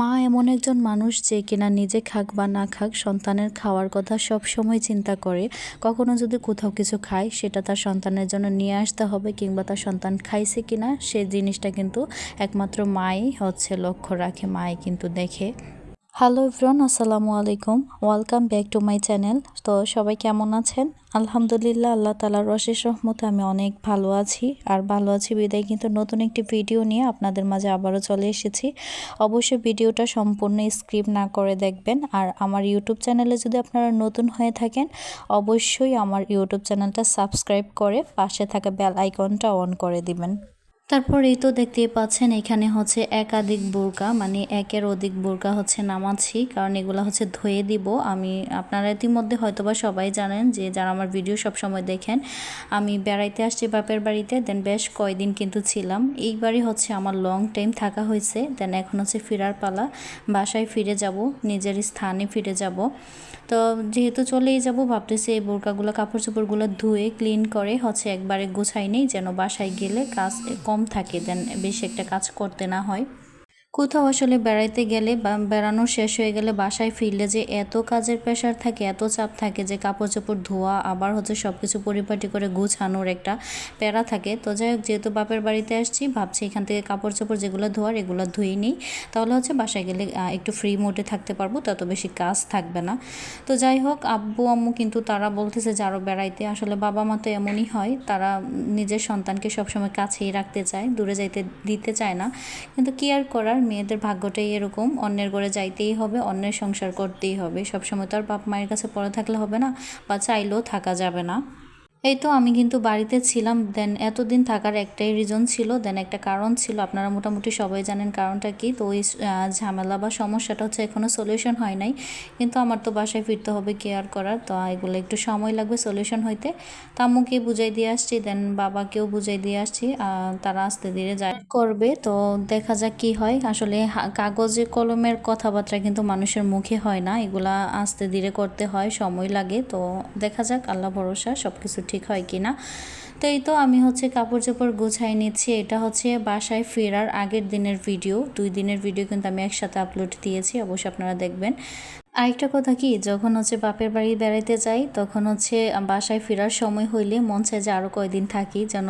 মা এমন একজন মানুষ যে কিনা নিজে খাক বা না খাক সন্তানের খাওয়ার কথা সব সময় চিন্তা করে। কখনো যদি কোথাও কিছু খায়, সেটা তার সন্তানের জন্য নিয়ে আসতে হবে কিংবা তার সন্তান খাইছে কিনা, সে জিনিসটা কিন্তু একমাত্র মাই হচ্ছে লক্ষ্য রাখে, মাই কিন্তু দেখে। হ্যালো এভরন আসসালামু আলাইকুম welcome back to my channel তো সবাই কেমন আছেন? আলহামদুলিল্লাহ, আল্লাহ তালার অশেষ রহমতে আমি অনেক ভালো আছি। আর ভালো আছি বিদায় কিন্তু নতুন একটি ভিডিও নিয়ে আপনাদের মাঝে আবারও চলে এসেছি। অবশ্যই ভিডিওটা সম্পূর্ণ স্ক্রিপ্ট না করে দেখবেন। আর আমার ইউটিউব চ্যানেলে যদি আপনারা নতুন হয়ে থাকেন, অবশ্যই আমার ইউটিউব চ্যানেলটা সাবস্ক্রাইব করে পাশে থাকা বেল আইকনটা অন করে দিবেন। তারপর এই তো দেখতেই পাচ্ছেন, এখানে হচ্ছে একাধিক বোরকা মানে একের অধিক বোরকা হচ্ছে নামাচ্ছি, কারণ এগুলো হচ্ছে ধুয়ে দিব। আমি, আপনারা ইতিমধ্যে হয়তোবা সবাই জানেন যে, যারা আমার ভিডিও সব সময় দেখেন, আমি বেড়াইতে আসছি বাপের বাড়িতে, দেন বেশ কয়দিন কিন্তু ছিলাম। এইবারই হচ্ছে আমার লং টাইম থাকা হয়েছে, দেন এখন হচ্ছে ফেরার পালা, বাসায় ফিরে যাব, নিজের স্থানে ফিরে যাব। তো যেহেতু চলেই যাব, ভাবতেছি এই বোরকাগুলো কাপড় চোপড়গুলো ধুয়ে ক্লিন করে হচ্ছে একবারে গোছাই নেই, যেন বাসায় গেলে কাজ, কম থাকে দেন বেশি একটা কাজ করতে না হয়। কোথাও আসলে বেড়াইতে গেলে বা বেড়ানো শেষ হয়ে গেলে বাসায় ফিরলে যে এত কাজের প্রেশার থাকে, এত চাপ থাকে যে কাপড় চোপড় ধোয়া, আবার হচ্ছে সব কিছু পরিপাটি করে গুছানোর একটা প্যারা থাকে। তো যাই হোক, যেহেতু বাপের বাড়িতে আসছি, ভাবছি এখান থেকে কাপড় চোপড় যেগুলো ধোয়ার এগুলো ধুয়ে নিই। তাহলে হচ্ছে বাসায় গেলে একটু ফ্রি মোডে থাকতে পারব, তত বেশি কাজ থাকবে না। তো যাই হোক, আব্বু, আম্মু কিন্তু তারা বলতেছে যে আরও বেড়াইতে। আসলে বাবা মা তো এমনই হয়, তারা নিজের সন্তানকে সবসময় কাছেই রাখতে চায়, দূরে যাইতে দিতে চায় না। কিন্তু কি আর করার? মেয়েদের ভাগ্যটাই এরকম। অন্যের ঘরে যাইতেই হবে, অন্যের সংসার করতেই হবে। সবসময় তো আর বাপ মায়ের কাছে পড়ে থাকলে হবে না বা চাইলেও থাকা যাবে না। এই তো আমি কিন্তু বাড়িতে ছিলাম। দেন এতদিন থাকার একটাই রিজন ছিল দেন একটা কারণ ছিল। আপনারা মোটামুটি সবাই জানেন কারণটা কি। তো ওই ঝামেলা বা সমস্যাটা হচ্ছে এখনও সলিউশন হয় নাই। কিন্তু আমার তো বাসায় ফিরতে হবে কেয়ার করার। তো এগুলো একটু সময় লাগবে সলিউশন হইতে। তো আম্মুকে বুঝাই দিয়ে আসছি দেন বাবাকেও বুঝাই দিয়ে আসছি। তারা আস্তে ধীরে যায়। করবে, তো দেখা যাক কি হয়। আসলে কাগজে, কলমের কথাবার্তা কিন্তু মানুষের মুখে হয় না। এগুলা আস্তে ধীরে করতে হয়, সময় লাগে। তো দেখা যাক, আল্লাহ ভরসা সব কিছু ঠিক হয় কি না তো এই তো আমি হচ্ছে কাপড় চোপড় গুছাই নিচ্ছি। এটা হচ্ছে বাসায় ফেরার আগের দিনের ভিডিও। দুই দিনের ভিডিও কিন্তু আমি একসাথে আপলোড দিয়েছি। অবশ্যই আপনারা দেখবেন। আরেকটা কথা কি, যখন হচ্ছে বাপের বাড়ি বেড়াইতে যাই, তখন হচ্ছে বাসায় ফেরার সময় হইলে মন চায় যে আরও কয়দিন থাকি, যেন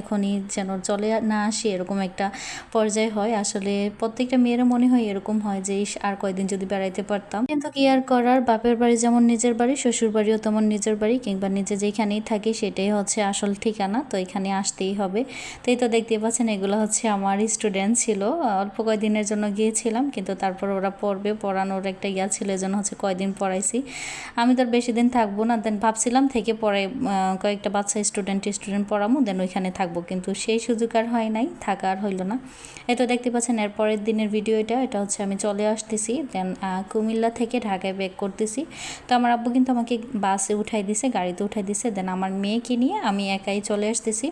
এখনই যেন চলে না আসি, এরকম একটা পর্যায় হয়। আসলে প্রত্যেকটা মেয়েরও মনে হয় এরকম হয় যে আর কয়দিন যদি বেড়াইতে পারতাম। কিন্তু কি আর করার, বাপের বাড়ি যেমন নিজের বাড়ি, শ্বশুর বাড়িও তেমন নিজের বাড়ি, কিংবা নিজে যেখানেই থাকি, সেটাই হচ্ছে আসল ঠিকানা, তো এখানে আসতেই হবে। তাই তো দেখতে পাচ্ছেন, এগুলো হচ্ছে আমার স্টুডেন্ট ছিল। অল্প কয়দিনের জন্য গিয়েছিলাম, কিন্তু তারপর ওরা পড়বে, পড়ানোর একটা ইয়া ছিল জন্য হচ্ছে কয়দিন পড়াইছি। আমি তো আর বেশি দিন থাকব না দেন ভাবছিলাম থেকে পরে কয়েকটা বাচ্চা স্টুডেন্ট স্টুডেন্ট পড়ামো দেন ওইখানে থাকব। কিন্তু সেই সুযোগ আর হয় নাই, থাকা আর হইল না। এই তো দেখতে পাচ্ছেন, এর পরের দিনের ভিডিও এটা এটা হচ্ছে আমি চলে আসতেছি। দেন কুমিল্লা থেকে ঢাকায় ব্যাক করতেছি। তো আমার আব্বু কিন্তু আমাকে বাসে উঠাই দিছে, গাড়িতে উঠাই দিছে। দেন আমার মেয়েকে নিয়ে আমি একাই চলে আসতেছি।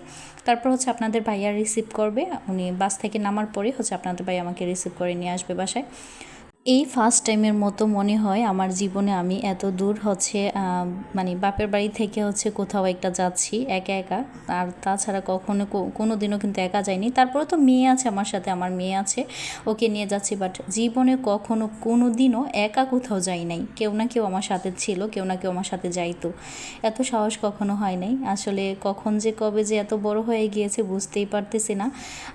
তারপর হচ্ছে আপনাদের ভাইয়া রিসিভ করবে। উনি বাস থেকে নামার পরে হচ্ছে আপনাদের ভাই আমাকে রিসিভ করে নিয়ে আসবে বাসায়। এই ফার্স্ট টাইমের মতো মনে হয় আমার জীবনে আমি এত দূর হচ্ছে মানে বাপের বাড়ি থেকে হচ্ছে কোথাও একটা যাচ্ছি একা একা। আর তাছাড়া কখনো কোনো দিনও কিন্তু একা যাইনি। তারপরে তো মেয়ে আছে, আমার সাথে আমার মেয়ে আছে, ওকে নিয়ে যাচ্ছি। বাট জীবনে কখনো কোনো দিনও একা কোথাও যাই নাই। কেউ না কেউ আমার সাথে ছিল, কেউ না কেউ আমার সাথে যাইতো। এত সাহস কখনো হয় নাই। আসলে কখন যে কবে যে এত বড় হয়ে গিয়েছে বুঝতেই পারতেছি না।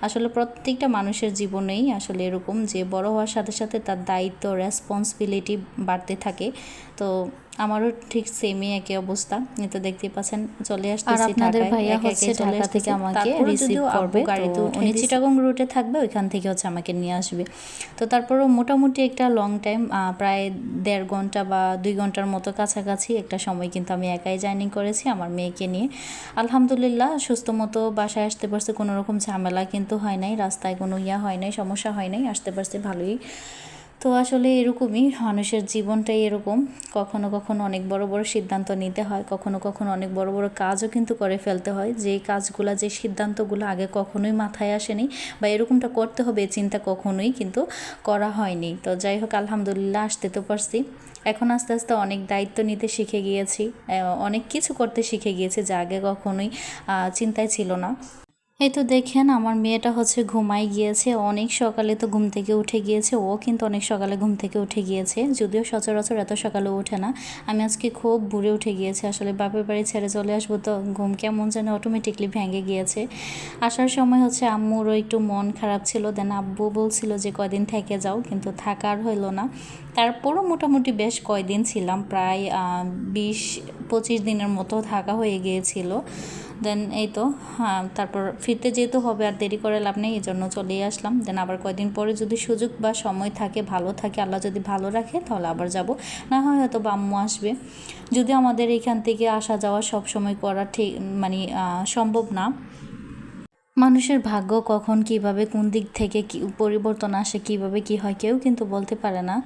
আসলে প্রত্যেকটা মানুষের জীবনেই আসলে এরকম যে বড় হওয়ার সাথে সাথে তার দায়িত্ব রেসপন্সিবিলিটি বাড়তে থাকে। তো আমারও ঠিক সেমই একই অবস্থা। তো দেখতে পাচ্ছেন চলে আসতেছি আর আপনাদের ভাইয়া হচ্ছে ঢাকা থেকে আমাকে রিসিভ করবে। গাড়ি তো উনি চিটাগং রুটে থাকবে ওইখান থেকে হচ্ছে আমাকে নিয়ে আসবে। তো তারপরও মোটামুটি একটা লং টাইম প্রায় দেড় ঘণ্টা বা দুই ঘণ্টার মতো কাছাকাছি একটা সময় কিন্তু আমি একাই জার্নি করেছি আমার মেয়েকে নিয়ে। আলহামদুলিল্লাহ সুস্থ মতো বাসায় আসতে পারছে কোনো রকম ঝামেলা কিন্তু হয় নাই রাস্তায় কোনো ইয়া হয় নাই সমস্যা হয় নাই আসতে পারছে ভালোই। তো আসলে এরকমই, মানুষের জীবনটাই এরকম। কখনো কখনো অনেক বড় বড় সিদ্ধান্ত নিতে হয়, কখনো কখনো অনেক বড় বড় কাজও কিন্তু করে ফেলতে হয়। যেই কাজগুলো, যে সিদ্ধান্তগুলো আগে কখনোই মাথায় আসেনি বা এরকমটা করতে হবে চিন্তা কখনোই কিন্তু করা হয়নি। তো যাই হোক, আলহামদুলিল্লাহ আসতে তো পারছি। এখন আস্তে আস্তে অনেক দায়িত্ব নিতে শিখে গিয়েছি। অনেক কিছু করতে শিখে গিয়েছি যা আগে কখনোই চিন্তায় ছিল না। এই তো দেখেন, আমার মেয়েটা হচ্ছে ঘুমাই গিয়েছে। অনেক সকালে তো ঘুম থেকে উঠে গিয়েছে। ও কিন্তু অনেক সকালে ঘুম থেকে উঠে গিয়েছে। যদিও সচরাচর এত সকালে ওঠে না। আমি আজকে খুব ভোরে উঠে গিয়েছে। আসলে বাপের বাড়ি ছেড়ে চলে আসব তো ঘুম কেমন যেন অটোমেটিকলি ভেঙে গিয়েছে। আসার সময় হচ্ছে আম্মুরও একটু মন খারাপ ছিল। দেন আব্বু বলছিল যে কদিন থেকে যাও? কিন্তু থাকার হইল না। তারপরও মোটামুটি বেশ কয়দিন ছিলাম, প্রায় বিশ, পঁচিশ দিনের মতো থাকা হয়ে গিয়েছিল। দেন এই তো হ্যাঁ তারপর ফিরতে যেহেতু হবে আর দেরি করে লাভ নেই এই জন্য চলেই আসলাম। দেন আবার কয়দিন পরে যদি সুযোগ বা সময় থাকে, ভালো থাকে, আল্লাহ যদি ভালো রাখে, তাহলে আবার যাব। না হয় হয়তো বাম্মু আসবে। যদি আমাদের এখান থেকে আসা যাওয়া সব সময় করা ঠিক মানে সম্ভব না। মানুষের ভাগ্য কখন কীভাবে, কোন দিক থেকে কি পরিবর্তন আসে, কীভাবে কি হয়, কেউ কিন্তু বলতে পারে না।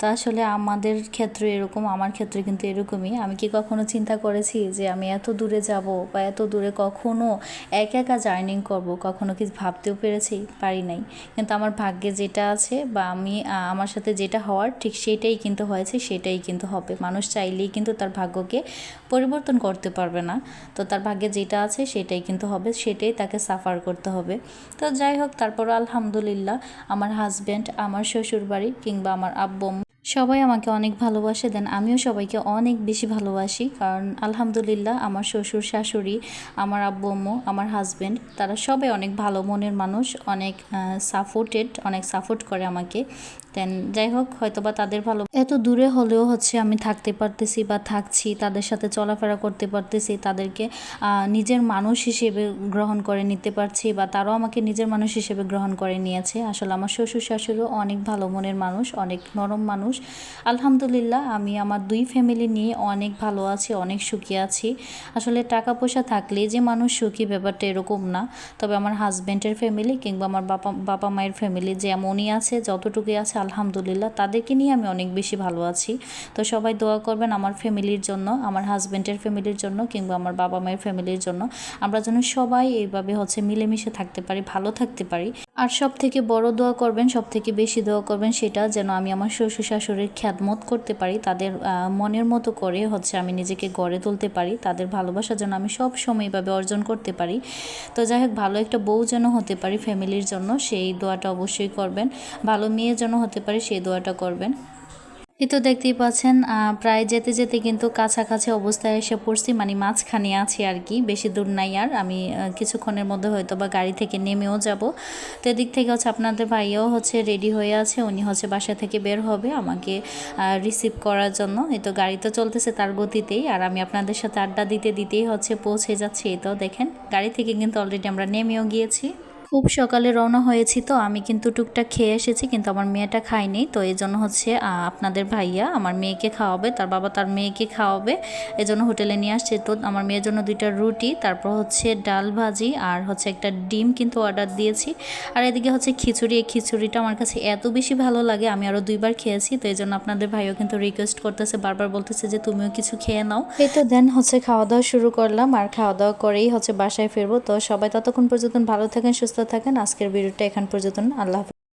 তা আসলে আমাদের ক্ষেত্রে এরকম, আমার ক্ষেত্রে কিন্তু এরকমই। আমি কি কখনো চিন্তা করেছি যে আমি এত দূরে যাব বা এত দূরে কখনো একা একা জার্নিং করব, কখনো কি ভাবতেও পেরেছি? পারি নাই। কিন্তু আমার ভাগ্যে যেটা আছে বা আমি আমার সাথে যেটা হওয়ার ঠিক সেটাই কিন্তু হয়েছে, সেটাই কিন্তু হবে। মানুষ চাইলেই কিন্তু তার ভাগ্যকে পরিবর্তন করতে পারবে না। তো তার ভাগ্যে যেটা আছে সেটাই কিন্তু হবে, সেটাই তাকে সাফার করতে হবে। তো যাই হোক তারপর আলহামদুলিল্লাহ আমার হাজব্যান্ড আমার শ্বশুরবাড়ি কিংবা আমার আব্বু সবাই আমাকে অনেক ভালোবাসে দেন আমিও সবাইকে অনেক বেশি ভালোবাসি। কারণ আলহামদুলিল্লাহ আমার শ্বশুর, শাশুড়ি, আমার আব্বু, আম্মু, আমার হাজব্যান্ড তারা সবাই অনেক ভালো মনের মানুষ, অনেক সাপোর্টেড অনেক সাপোর্ট করে আমাকে। দেন যাই হোক হয়তো বা তাদের ভালো এত দূরে হলেও হচ্ছে আমি থাকতে পারতেছি বা থাকছি, তাদের সাথে চলাফেরা করতে পারতেছি, তাদেরকে নিজের মানুষ হিসেবে গ্রহণ করে নিতে পারছি বা তারাও আমাকে নিজের মানুষ হিসেবে গ্রহণ করে নিয়েছে। আসলে আমার শ্বশুর, শাশুড়িও অনেক ভালো মনের মানুষ, অনেক নরম মানুষ। আলহামদুলিল্লাহ, আমি আমার দুই ফ্যামিলি নিয়ে অনেক ভালো আছি, অনেক সুখী আছি। আসলে টাকা পয়সা থাকলে যে মানুষ সুখী ব্যাপারটা এরকম না। তবে আমার হাজব্যান্ডের ফ্যামিলি কিংবা আমার বাবা বাবা মায়ের ফ্যামিলি যেমনই আছে, যতটুকুই আছে, আলহামদুলিল্লাহ, তাদেরকে নিয়ে আমি অনেক বেশি ভালো আছি। তো সবাই দোয়া করবেন আমার ফ্যামিলির জন্য, আমার হাজব্যান্ডের ফ্যামিলির জন্য কিংবা আমার বাবা মায়ের ফ্যামিলির জন্য। আমরা যেন সবাই এইভাবে হচ্ছে মিলেমিশে থাকতে পারি, ভালো থাকতে পারি। আর সব থেকে বড় দোয়া করবেন সব থেকে বেশি দোয়া করবেন সেটা যেন আমি আমার শ্বশুর শাশুড়ির খ্যাতমত করতে পারি, তাদের মনের মতো করে হচ্ছে আমি নিজেকে গড়ে তুলতে পারি, তাদের ভালোবাসা যেন আমি সব সময় এভাবে অর্জন করতে পারি। তো যাই হোক, ভালো একটা বউ যেন হতে পারি ফ্যামিলির জন্য, সেই দোয়াটা অবশ্যই করবেন। ভালো মেয়ে যেন হতে পারে, সেই দোয়াটা করবেন। এই তো দেখতেই পাচ্ছেন প্রায় যেতে যেতে কিন্তু কাছাকাছি অবস্থায় এসে পড়ছি মানে মাঝখানে আছি আর কি, বেশি দূর নাই আর, আমি কিছুক্ষণের মধ্যে হয়তো বা গাড়ি থেকে নেমেও যাব। তো এদিক থেকে হচ্ছে আপনাদের ভাইয়াও হচ্ছে রেডি হয়ে আছে, উনি হচ্ছে বাসা থেকে বের হবে আমাকে রিসিভ করার জন্য। এই তো গাড়ি তো চলতেছে তার গতিতেই, আর আমি আপনাদের সাথে আড্ডা দিতে দিতেই হচ্ছে পৌঁছে যাচ্ছি, এই তো দেখেন, গাড়ি থেকে কিন্তু অলরেডি আমরা নেমেও গিয়েছি। খুব সকালে রওনা হয়েছি তো, আমি কিন্তু টুকটাক খেয়ে এসেছি, কিন্তু আমার মেয়েটা খায়নি। তো এই জন্য হচ্ছে আপনাদের ভাইয়া আমার মেয়েকে খাওয়াবে, তার বাবা তার মেয়েকে খাওয়াবে, এই জন্য হোটেলে নিয়ে আসছে। তো আমার মেয়ের জন্য দুইটা রুটি, তারপর হচ্ছে ডাল ভাজি আর হচ্ছে একটা ডিম কিন্তু অর্ডার দিয়েছি। আর এদিকে হচ্ছে খিচুড়ি, এই খিচুড়িটা আমার কাছে এত বেশি ভালো লাগে, আমি আরও দুইবার খেয়েছি, তো এই জন্য আপনাদের ভাইও কিন্তু রিকোয়েস্ট করতেছে, বারবার বলতেছে যে তুমিও কিছু খেয়ে নাও। এই তো দেন হচ্ছে খাওয়া দাওয়া শুরু করলাম, আর খাওয়া দাওয়া করেই হচ্ছে বাসায় ফিরবো। তো সবাই ততক্ষণ পর্যন্ত ভালো থাকেন, সুস্থ থাকেন আজকের ভিডিওটা এখান পর্যন্ত আল্লাহ।